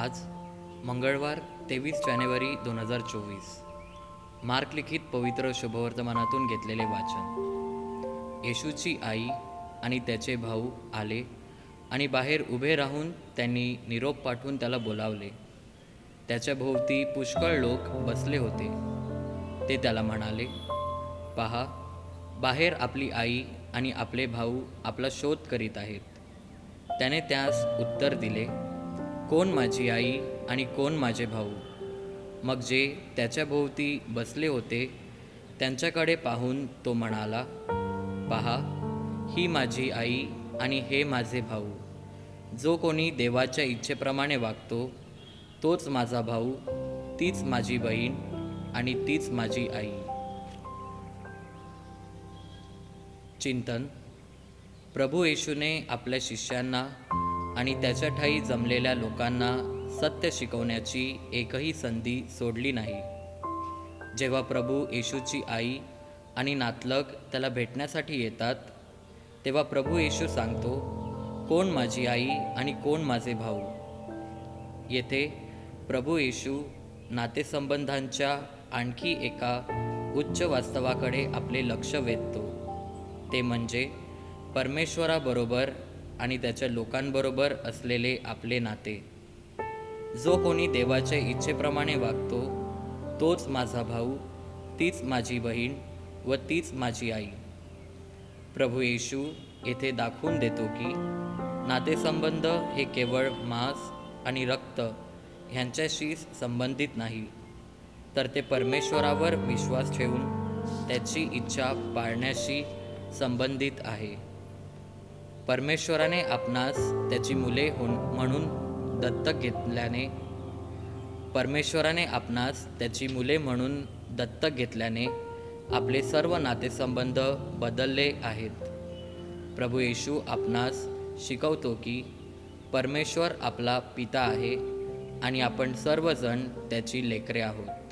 आज मंगळवार तेवीस जानेवारी दोन हजार चोवीस. मार्क लिखित पवित्र शुभवर्तमानातून घेतलेले वाचन. येशूची आई आणि त्याचे भाऊ आले आणि बाहेर उभे राहून त्यांनी निरोप पाठवून त्याला बोलावले. त्याच्या भोवती पुष्कळ लोक बसले होते. ते त्याला म्हणाले पहा बाहेर आपली आई आणि आपले भाऊ आपला शोध करीत आहेत. त्याने त्यास उत्तर दिले कोण माझी आई आणि कोण माझे भाऊ? मग जे त्याच्या भोवती बसले होते त्यांच्याकडे पाहून तो म्हणाला पहा ही माझी आई आणि हे माझे भाऊ. जो कोणी देवाच्या इच्छेप्रमाणे वागतो तोच माझा भाऊ तीच माझी बहीण आणि तीच माझी आई. चिंतन. प्रभू येशूने आपल्या शिष्यांना आणि त्याच्या ठाई जमलेल्या लोकांना सत्य शिकवण्याची एकही संधी सोडली नाही. जेव्हा प्रभू येशूची आई आणि नातलग त्याला भेटण्यासाठी येतात तेव्हा प्रभू येशू सांगतो कोण माझी आई आणि कोण माझे भाऊ? येथे प्रभू येशू नातेसंबंधांच्या आणखी एका उच्च वास्तवाकडे आपले लक्ष वेधतो. ते म्हणजे परमेश्वराबरोबर आणि त्याच्या लोकांबरोबर असलेले आपले नाते. जो कोणी देवाच्या इच्छेप्रमाणे वागतो तोच माझा भाऊ तीच माझी बहीण व तीच माझी आई. प्रभू येशू येथे दाखवून देतो की नातेसंबंध हे केवळ मांस आणि रक्त ह्यांच्याशी संबंधित नाही तर ते परमेश्वरावर विश्वास ठेवून त्याची इच्छा पाळण्याशी संबंधित आहे. परमेश्वराने आपणास त्याची मुले होऊन म्हणून दत्तक घेतल्याने परमेश्वराने आपणास त्याची मुले म्हणून दत्तक घेतल्याने आपले सर्व नातेसंबंध बदलले आहेत. प्रभू येशू आपणास शिकवतो की परमेश्वर आपला पिता आहे आणि आपण सर्वजण त्याची लेकरे आहोत.